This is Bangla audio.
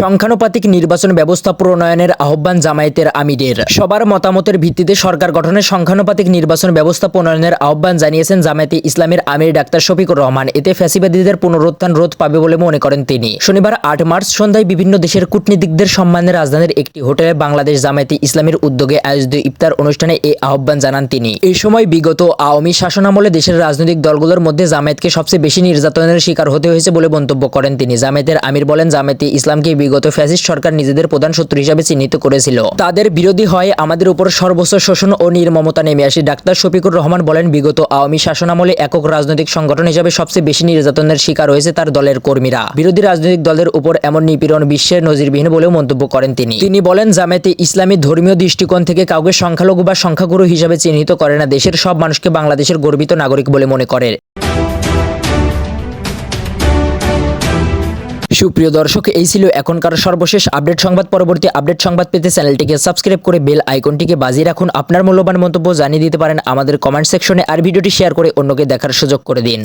সংখ্যানুপাতিক নির্বাচন ব্যবস্থা প্রণয়নের আহ্বান জামায়াতের আমিরের। সবার মতামতের ভিত্তিতে সরকার গঠনে সংখ্যানুপাতিক নির্বাচন ব্যবস্থা প্রণয়নের আহ্বান জানিয়েছেন জামায়াতে ইসলামের আমির ডাক্তার শফিকুর রহমান। এতে ফ্যাসিবাদীদের পুনরুত্থান রোধ পাবে বলে মনে করেন তিনি। শনিবার আট মার্চ সন্ধ্যায় বিভিন্ন দেশের কূটনীতিকদের সম্মানে রাজধানীর একটি হোটেলে বাংলাদেশ জামায়াতে ইসলামের উদ্যোগে আয়োজিত ইফতার অনুষ্ঠানে এই আহ্বান জানান তিনি। এই সময় বিগত আওয়ামী শাসনামলে দেশের রাজনৈতিক দলগুলোর মধ্যে জামায়াতকে সবচেয়ে বেশি নির্যাতনের শিকার হতে হয়েছে বলে মন্তব্য করেন তিনি। জামায়াতের আমির বলেন, জামায়াতে ইসলামকে বিগত ফ্যাসিস্ট সরকার নিজেদের প্রধান শত্রু হিসাবে চিহ্নিত করেছিল। তাদের বিরোধী হয় আমাদের উপর সর্বোচ্চ শোষণ ও নির্মমতা নেমে আসে। ডাক্তার শফিকুর রহমান বলেন, বিগত আওয়ামী শাসনামলে একক রাজনৈতিক সংগঠন হিসাবে সবচেয়ে বেশি নির্যাতনের শিকার হয়েছে তার দলের কর্মীরা। বিরোধী রাজনৈতিক দলের উপর এমন নিপীড়ন বিশ্বের নজিরবিহীন বলেও মন্তব্য করেন তিনি। তিনি বলেন, জামায়াতে ইসলামী ধর্মীয় দৃষ্টিকোণ থেকে কাউকে সংখ্যালঘু বা সংখ্যাগুরু হিসাবে চিহ্নিত করে না। দেশের সব মানুষকে বাংলাদেশের গর্বিত নাগরিক বলে মনে করে। সুপ্রিয় দর্শক, এই ছিল এখনকার সর্বশেষ আপডেট সংবাদ। পরবর্তী আপডেট সংবাদ পেতে চ্যানেলটিকে সাবস্ক্রাইব করে বেল আইকনটিকে বাজিয়ে রাখুন। আপনার মূল্যবান মন্তব্য জানিয়ে দিতে পারেন আমাদের কমেন্ট সেকশনে আর ভিডিওটি শেয়ার করে অন্যকে দেখার সুযোগ করে দিন।